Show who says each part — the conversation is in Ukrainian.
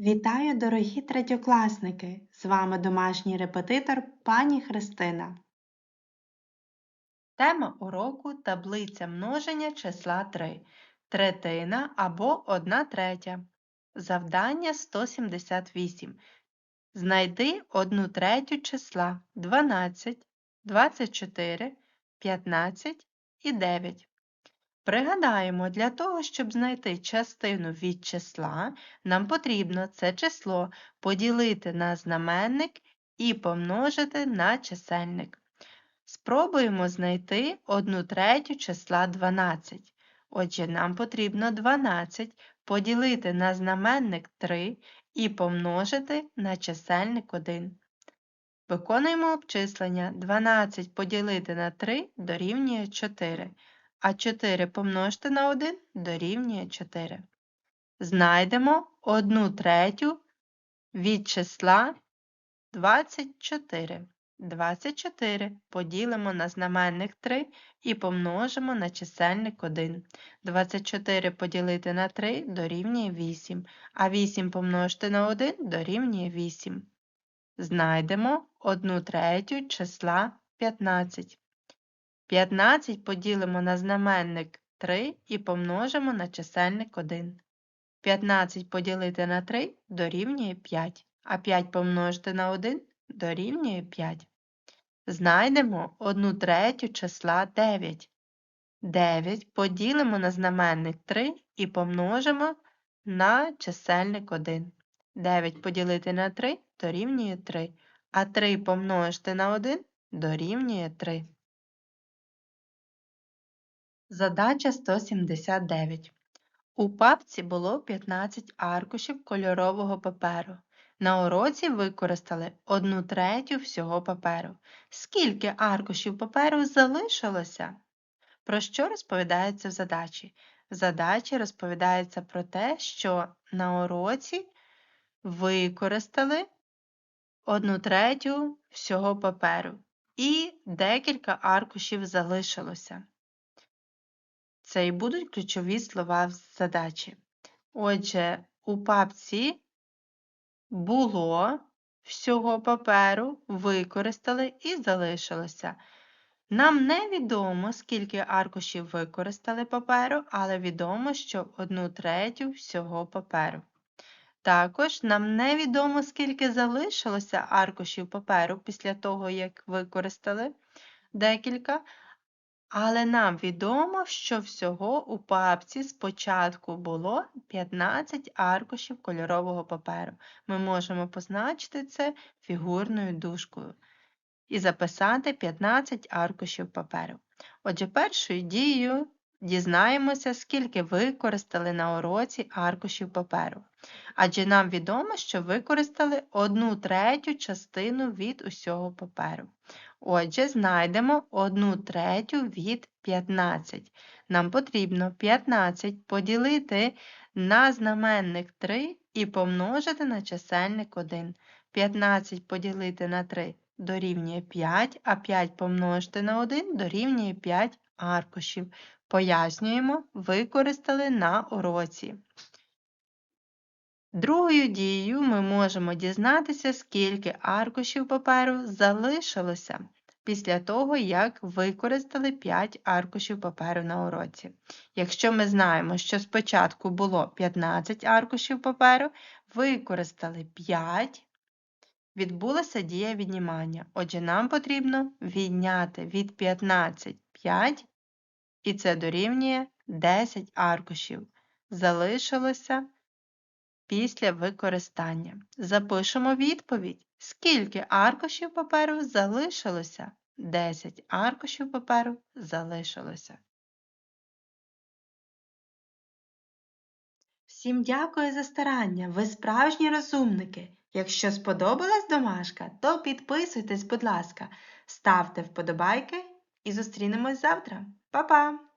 Speaker 1: Вітаю, дорогі третьокласники! З вами домашній репетитор пані Христина. Тема уроку таблиця множення числа 3. Третина або 1 третя. Завдання 178. Знайди 1 третю числа 12, 24, 15 і 9. Пригадаємо, для того, щоб знайти частину від числа, нам потрібно це число поділити на знаменник і помножити на чисельник. Спробуємо знайти 1 третю числа 12. Отже, нам потрібно 12 поділити на знаменник 3 і помножити на чисельник 1. Виконуємо обчислення 12 поділити на 3 дорівнює 4 а 4 помножити на 1 дорівнює 4. Знайдемо 1 третю від числа 24. 24 поділимо на знаменник 3 і помножимо на чисельник 1. 24 поділити на 3 дорівнює 8, а 8 помножити на 1 дорівнює 8. Знайдемо 1 третю числа 15. 15 поділимо на знаменник 3 і помножимо на чисельник 1. 15 поділити на 3 дорівнює 5, а 5 помножити на 1 дорівнює 5. Знайдемо 1 третю числа 9. 9 поділимо на знаменник 3 і помножимо на чисельник 1. 9 поділити на 3 дорівнює 3, а 3 помножити на 1 дорівнює 3. Задача 179. У папці було 15 аркушів кольорового паперу. На уроці використали 1 третю всього паперу. Скільки аркушів паперу залишилося? Про що розповідається в задачі? В задачі розповідається про те, що на уроці використали 1 третю всього паперу і декілька аркушів залишилося. Це і будуть ключові слова в задачі. Отже, у папці було всього паперу, використали і залишилося. Нам невідомо, скільки аркушів використали паперу, але відомо, що одну третю всього паперу. Також нам невідомо, скільки залишилося аркушів паперу після того, як використали декілька, але нам відомо, що всього у папці спочатку було 15 аркушів кольорового паперу. Ми можемо позначити це фігурною дужкою і записати 15 аркушів паперу. Отже, першою дією дізнаємося, скільки використали на уроці аркушів паперу. Адже нам відомо, що використали одну третю частину від усього паперу. Отже, знайдемо 1 третю від 15. Нам потрібно 15 поділити на знаменник 3 і помножити на чисельник 1. 15 поділити на 3 дорівнює 5, а 5 помножити на 1 дорівнює 5 аркушів. Пояснюємо, використали на уроці. Другою дією ми можемо дізнатися, скільки аркушів паперу залишилося після того, як використали 5 аркушів паперу на уроці. Якщо ми знаємо, що спочатку було 15 аркушів паперу, використали 5, відбулася дія віднімання. Отже, нам потрібно відняти від 15 5, і це дорівнює 10 аркушів. Залишилося після використання. Запишемо відповідь. Скільки аркушів паперу залишилося? 10 аркушів паперу залишилося. Всім дякую за старання. Ви справжні розумники. Якщо сподобалась домашка, то підписуйтесь, будь ласка, ставте вподобайки і зустрінемось завтра. Па-па!